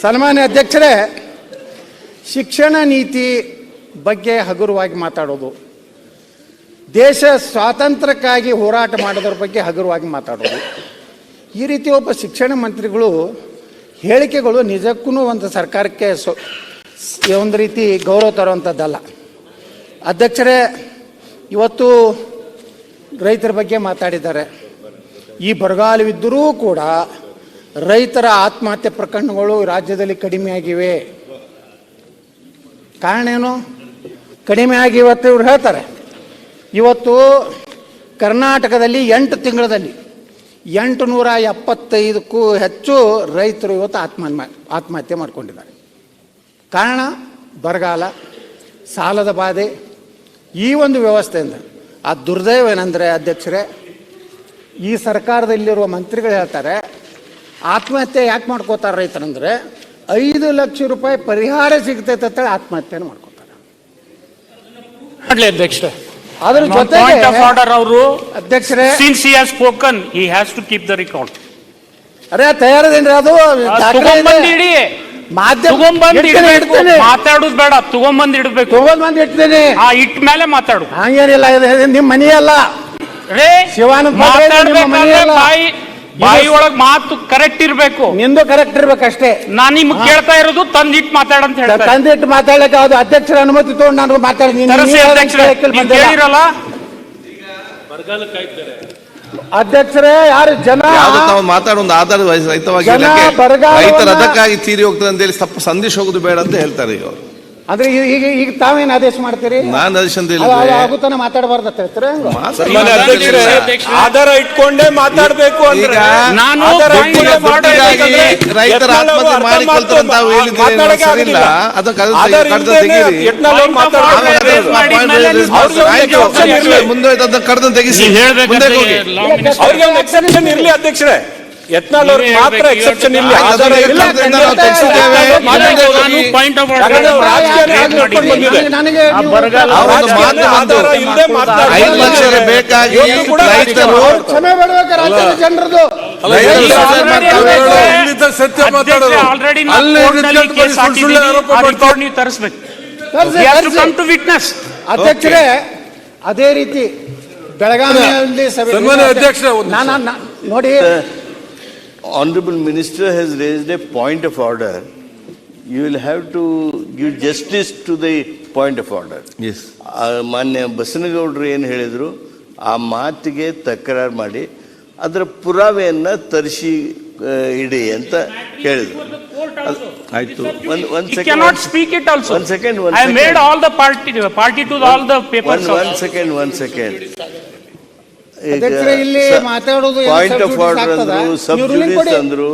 ಸನ್ಮಾನ್ಯ ಅಧ್ಯಕ್ಷರೇ, ಶಿಕ್ಷಣ ನೀತಿ ಬಗ್ಗೆ ಹಗುರವಾಗಿ ಮಾತಾಡೋದು. ದೇಶ ಸ್ವಾತಂತ್ರ್ಯಕ್ಕಾಗಿ ಹೋರಾಟ ಮಾಡೋದ್ರ ಬಗ್ಗೆ ಹಗುರವಾಗಿ ಮಾತಾಡೋದು. ಈ ರೀತಿ ಒಬ್ಬ ಶಿಕ್ಷಣ ಮಂತ್ರಿಗಳು ಹೇಳಿಕೆಗಳು ನಿಜಕ್ಕೂ ಒಂದು ಸರ್ಕಾರಕ್ಕೆ ಒಂದು ರೀತಿ ಗೌರವ ತರುವಂಥದ್ದಲ್ಲ. ಅಧ್ಯಕ್ಷರೇ, ಇವತ್ತು ರೈತರ ಬಗ್ಗೆ ಮಾತಾಡಿದ್ದಾರೆ. ಈ ಬರಗಾಲವಿದ್ದರೂ ಕೂಡ ರೈತರ ಆತ್ಮಹತ್ಯೆ ಪ್ರಕರಣಗಳು ರಾಜ್ಯದಲ್ಲಿ ಕಡಿಮೆ ಆಗಿವೆ ಕಾರಣ ಏನು? ಕಡಿಮೆ ಆಗಿ ಇವತ್ತು ಇವ್ರು ಹೇಳ್ತಾರೆ. ಇವತ್ತು ಕರ್ನಾಟಕದಲ್ಲಿ ಎಂಟು ತಿಂಗಳಲ್ಲಿ ಎಂಟು ನೂರ ಎಪ್ಪತ್ತೈದಕ್ಕೂ ಹೆಚ್ಚು ರೈತರು ಇವತ್ತು ಆತ್ಮ ಆತ್ಮಹತ್ಯೆ ಮಾಡ್ಕೊಂಡಿದ್ದಾರೆ. ಕಾರಣ ಬರಗಾಲ, ಸಾಲದ ಬಾಧೆ, ಈ ಒಂದು ವ್ಯವಸ್ಥೆಯಿಂದ. ಆ ದುರ್ದೈವ ಏನಂದರೆ ಅಧ್ಯಕ್ಷರೇ, ಈ ಸರ್ಕಾರದಲ್ಲಿರುವ ಮಂತ್ರಿಗಳು ಹೇಳ್ತಾರೆ ಆತ್ಮಹತ್ಯೆ ಯಾಕೆ ಮಾಡ್ಕೋತಾರೆ ರೈತರಂದ್ರೆ ಐದು ಲಕ್ಷ ರೂಪಾಯಿ ಪರಿಹಾರ ಸಿಗ್ತೈತೆ ಅಂತೇಳಿ ಆತ್ಮಹತ್ಯೆನ ಮಾಡ್ಕೋತಾರೆ. ಅಧ್ಯಕ್ಷ ಅಧ್ಯಕ್ಷರೇ. ಅದ್ರ ಜೊತೆಗೆ ಆರ್ಡರ್ ಅವರು ಅಧ್ಯಕ್ಷರೇ since he has spoken he has to keep the record ಅರೆ ತಯಾರದೇನ್ರಿ ಅದು. ಇಡಿ. ತಗೊಂಬಂದ್. ಮಾತಾಡುದು ಬೇಡ ತಗೊಂಬಂದ್ ಇಡ್ಬೇಕು. ತಗೊಂಡ್ ಇಡ್ತೇನೆ. ಆ ಇಟ್ ಮೇಲೆ ಮಾತಾಡು. ಹಂಗೇನಿಲ್ಲ ಇದು ಇದು ನಿಮ್ಮ ಮನೆ ಅಲ್ಲ ರೇ ಶಿವಾನಂದ ಅಲ್ಲ. ಬಾಯಿ ಬಾಯಿ ಒಳಗ್ ಮಾತು ಕರೆಕ್ಟ್ ಇರ್ಬೇಕು. ನಿಂದು ಕರೆಕ್ಟ್ ಇರ್ಬೇಕಷ್ಟೇ. ನಾನ್ ನಿಮ್ಗೆ ಕೇಳ್ತಾ ಇರೋದು ತಂದಿಟ್ಟು ಮಾತಾಡಂತ ಹೇಳ್ತಾರೆ ತಂದಿಟ್ಟು ಮಾತಾಡಕ್ಕೆ ಅದು ಅಧ್ಯಕ್ಷರ ಅನುಮತಿ ತಗೊಂಡು ನಾನು ಮಾತಾಡ್ತೀನಿ ಹೇಳಿರಲ್ಲ ಅಧ್ಯಕ್ಷರೇ. ನೀವು ಯಾರು ಜನ ಯಾವ್ದು ತಾವು ಮಾತಾಡೋ ಒಂದು ಆಧಾರ ರಹಿತವಾಗಿ ರೈತರು ಅದಕ್ಕಾಗಿ ತೀರಿ ಹೋಗ್ತದೆ ಅಂತ ಹೇಳಿ ತಪ್ಪು ಸಂದೇಶ ಹೋಗುದು ಬೇಡ ಅಂತ ಹೇಳ್ತಾರೆ ಈಗ ಅವ್ರು. ಅಂದ್ರೆ ಈಗ ಈಗ ಈಗ ತಾವೇನು ಆದೇಶ ಮಾಡ್ತೀರಿ? ನಾನು ಆಗುತ್ತಾನೆ ಮಾತಾಡಬಾರ್ದು ಆಧಾರ ಇಟ್ಕೊಂಡೇ ಮಾತಾಡಬೇಕು ಅಂದ್ರೆ ನಾನು ರೈತರ ಆತ್ಮಹತ್ಯೆ ಮಾಡಿಕೊಳ್ತಾರೆ ತಾವು ಹೇಳಿದ್ರೆ ತೆಗೀರಿ. ಮುಂದೆ ಕಡ್ದು ತೆಗಿಸಿ. ಮುಂದೆ ಹೋಗಿ. law minister- ಅವ್ರಿಗೆ ಒಂದು ಎಕ್ಸೆಪ್ಷನ್ ಇರ್ಲಿ ಅಧ್ಯಕ್ಷರೇ. ಯತ್ನಾಳ್ ಅವ್ರಿಗೆ ಮಾತ್ರ ಎಕ್ಸೆಪ್ಷನ್ ಇಲ್ಲ ಆಧಾರ. ಇಲ್ಲಿದ್ದ ಸತ್ಯ ಮಾತಾಡೋದು ನೀವು ತರಿಸ್ಬೇಕು. ಟು ವಿಟ್ನೆಸ್ ಅಧ್ಯಕ್ಷರೇ ಅದೇ ರೀತಿ ಬೆಳಗಾವಿಯಲ್ಲಿ ಸಭೆ ನಾನು- ನೋಡಿ Honorable Minister has raised a point of order. You will have to give justice to the point of order. Yes. ಆ, ಮಾನ್ಯ ಬಸನಗೌಡರು ಏನು ಹೇಳಿದರು ಆ ಮಾತಿಗೆ ತಕರಾರು ಮಾಡಿ ಅದರ ಪುರಾವೆಯನ್ನ ತರಿಸಿ ಇಡಿ ಅಂತ ಹೇಳಿದರು ಆಯ್ತು ಒಂದು ಒಂದು You cannot speak it also. One second, one I made second. all the party, party to all the papers. One, one. Second one second ಇಲ್ಲಿ ಮಾತಾಡೋದು ಪಾಯಿಂಟ್ ಆಫ್ ಆರ್ಡರ್? ಅಂದ್ರು ಸಬ್ ಜುಡಿಸ್. ಅಂದ್ರು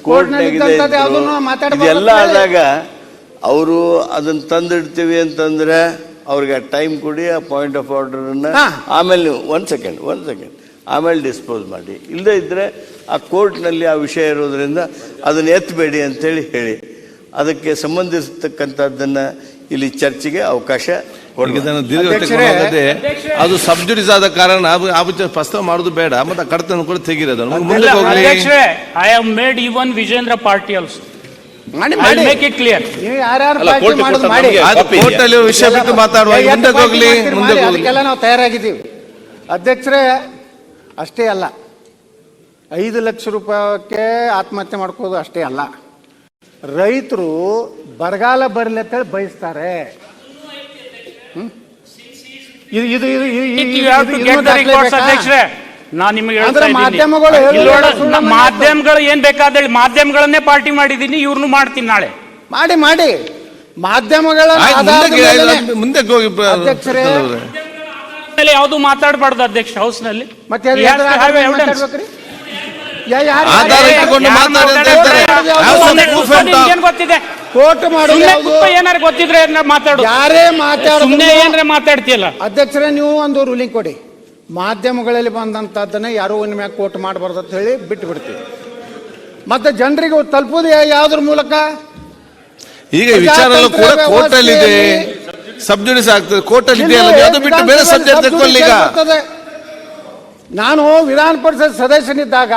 Court ಕೋರ್ಟ್ನಲ್ಲಿ ಇದೆ ಇದ್ದಂಥದ್ದು ಯಾವುದನ್ನೂ ಇದೆಲ್ಲ ಆದಾಗ ಅವರು ಅದನ್ನ ತಂದಿಡ್ತೀವಿ ಅಂತಂದ್ರೆ ಅವ್ರಿಗೆ ಟೈಮ್ ಕೊಡಿ ಆ ಪಾಯಿಂಟ್ ಆಫ್ ಆರ್ಡರ್ ಹಾ. ಆಮೇಲೆ ನೀವು ಒಂದ್ ಸೆಕೆಂಡ್ ಒನ್ ಸೆಕೆಂಡ್ ಆಮೇಲೆ ಡಿಸ್ಪೋಸ್ ಮಾಡಿ ಇಲ್ಲದೇ ಇದ್ರೆ ಆ ಕೋರ್ಟ್ನಲ್ಲಿ ಆ ವಿಷಯ ಇರೋದ್ರಿಂದ ಅದನ್ನ ಎತ್ತಬೇಡಿ ಅಂತೇಳಿ ಹೇಳಿ ಅದಕ್ಕೆ ಸಂಬಂಧಿಸತಕ್ಕಂಥದ್ದನ್ನು ಇಲ್ಲಿ ಚರ್ಚೆಗೆ ಅವಕಾಶ ಇದನ್ನು ದೀರ್ಘ ಅಧ್ಯಕ್ಷರೇ, ಅದು ಸಬ್ಜುರಿಸ್ ಆದ ಕಾರಣ ಪ್ರಸ್ತಾವ ಮಾಡುದು ಬೇಡ ಮತ್ತೆ ಕಡತನ ಕೂಡ ತೆಗಿರೋದು. ಮುಂದೆ I have made even Vijendra party also ಮಾಡಿ ಮಾಡಿ. ಮೇಕ್ ಇಟ್ ಕ್ಲಿಯರ್ ನೀವು ಯಾರ್ಯಾರು ಪಾರ್ಟಿ ಕೋರ್ಟ್ ಮಾಡಿ. ನಮ್ಗೆ- ಅದು ಕೋರ್ಟ್ ಅಲ್ಲಿ ವಿಷಯ ಬಿಟ್ಟು ಮಾತಾಡುವ ಮುಂದೆ ಹೋಗ್ಲಿ ಮುಂದೆ ಅದಕ್ಕೆಲ್ಲ ನಾವು ತಯಾರಾಗಿದ್ದೀವಿ. ಅಧ್ಯಕ್ಷರೇ ಅಷ್ಟೇ ಅಲ್ಲ. ಐದು ಲಕ್ಷ ರೂಪಾಯಿಗೆ ಆತ್ಮಹತ್ಯೆ ಮಾಡ್ಕೋದು ಅಷ್ಟೇ ಅಲ್ಲ. ರೈತರು ಬರಗಾಲ ಬರಲಿ ಅಂತೇಳಿ ಬಯಸ್ತಾರೆ? ಇದು ಇದು ಇದು ಅಧ್ಯಕ್ಷರೇ ನಾನು ನಿಮಗೆ ಹೇಳ್ತಾ ಇದ್ದೀನಿ. ಮಾಧ್ಯಮಗಳು ಏನ್ ಬೇಕಾದ ಹೇಳಿ ಏನ್ ಮಾಧ್ಯಮಗಳನ್ನೇ ಪಾರ್ಟಿ ಮಾಡಿದೀನಿ ಇವ್ರನ್ನು ಮಾಡ್ತೀನಿ ನಾಳೆ. ಮಾಡಿ ಮಾಡಿ. ಮಾಧ್ಯಮಗಳ ಮುಂದೆ ಹೋಗಿ ಅಧ್ಯಕ್ಷರೇ, ಅವರೇ. ಯಾವುದು ಮಾತಾಡಬಾರ್ದು ಅಧ್ಯಕ್ಷ ಹೌಸ್ನಲ್ಲಿ ಮತ್ತೆ? ನಿಮ್ಗೇನ್ ಗೊತ್ತಿದೆ? ಕೋರ್ಟ್ ಮಾಡೋದು ಯಾವುದು? ಏನಾರು ಗೊತ್ತಿದ್ರೆ ಏನಾರ ಮಾತಾಡು ಯಾರೇ ಮಾತಾಡಿದ್ರು ಸುಮ್ನೆ ಏನಾರ ಮಾತಾಡ್ತೀಯಲ್ಲ. ಅಧ್ಯಕ್ಷರೇ ನೀವು ಒಂದು ರೂಲಿಂಗ್ ಕೊಡಿ. ಮಾಧ್ಯಮಗಳಲ್ಲಿ ಬಂದಂಥದ್ದನ್ನ ಯಾರೋ ಒಂದು ಮ್ಯಾಗ ಕೋಟ್ ಮಾಡಬಾರ್ದು ಅಂತ ಹೇಳಿ ಬಿಟ್ಟು ಬಿಡ್ತೀವಿ ಮತ್ತೆ ಜನರಿಗೆ ತಲುಪೋದು ಯಾ- ಯಾವ್ದ್ರ ಮೂಲಕ? ಈಗ ಈ ವಿಚಾರ ಎಲ್ಲ ಕೂಡ ಕೋರ್ಟ್ ಅಲ್ಲಿ ಇದೆ ಸಬ್ ಜುಡಿಸ್ ಆಗ್ತದೆ. ಕೋರ್ಟ್ ಅಲ್ಲಿ ಇದೆ ಇಲ್ಲಿ ಅದು ಬಿಟ್ಟು ಬೇರೆ ವಿಧಾನ ಸಬ್ಜೆಕ್ಟ್ ಪರಿಷತ್ ತೆಕ್ಕೊಳ್ಳಿ ಈಗ ಬರ್ತದೆ. ನಾನು ವಿಧಾನ ಪರಿಷತ್ ಸದಸ್ಯನಿದ್ದಾಗ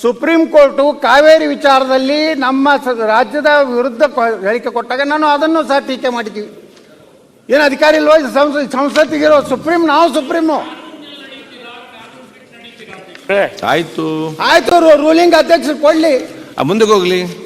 ಸುಪ್ರೀಂ ಕೋರ್ಟು ಕಾವೇರಿ ವಿಚಾರದಲ್ಲಿ ನಮ್ಮ ಸ- ರಾಜ್ಯದ ವಿರುದ್ಧ ಕೊ- ಹೇಳಿಕೆ ಕೊಟ್ಟಾಗ ನಾನು ಅದನ್ನು ಸಹ ಟೀಕೆ ಮಾಡಿದ್ದೀವಿ. ಏನು ಅಧಿಕಾರಿ ಇಲ್ವೋ? ಸಂಸ್ ಸಂಸ- ಸಂಸತ್ತಿಗಿರೋ ಸುಪ್ರೀಂ ನಾವು ಸುಪ್ರೀಮು. ಆಯ್ತು. ಆಯ್ತು ರೂಲಿಂಗ್ ಅಧ್ಯಕ್ಷರು ಕೊಡ್ಲಿ. ಮುಂದಕ್ಕೆ ಹೋಗ್ಲಿ.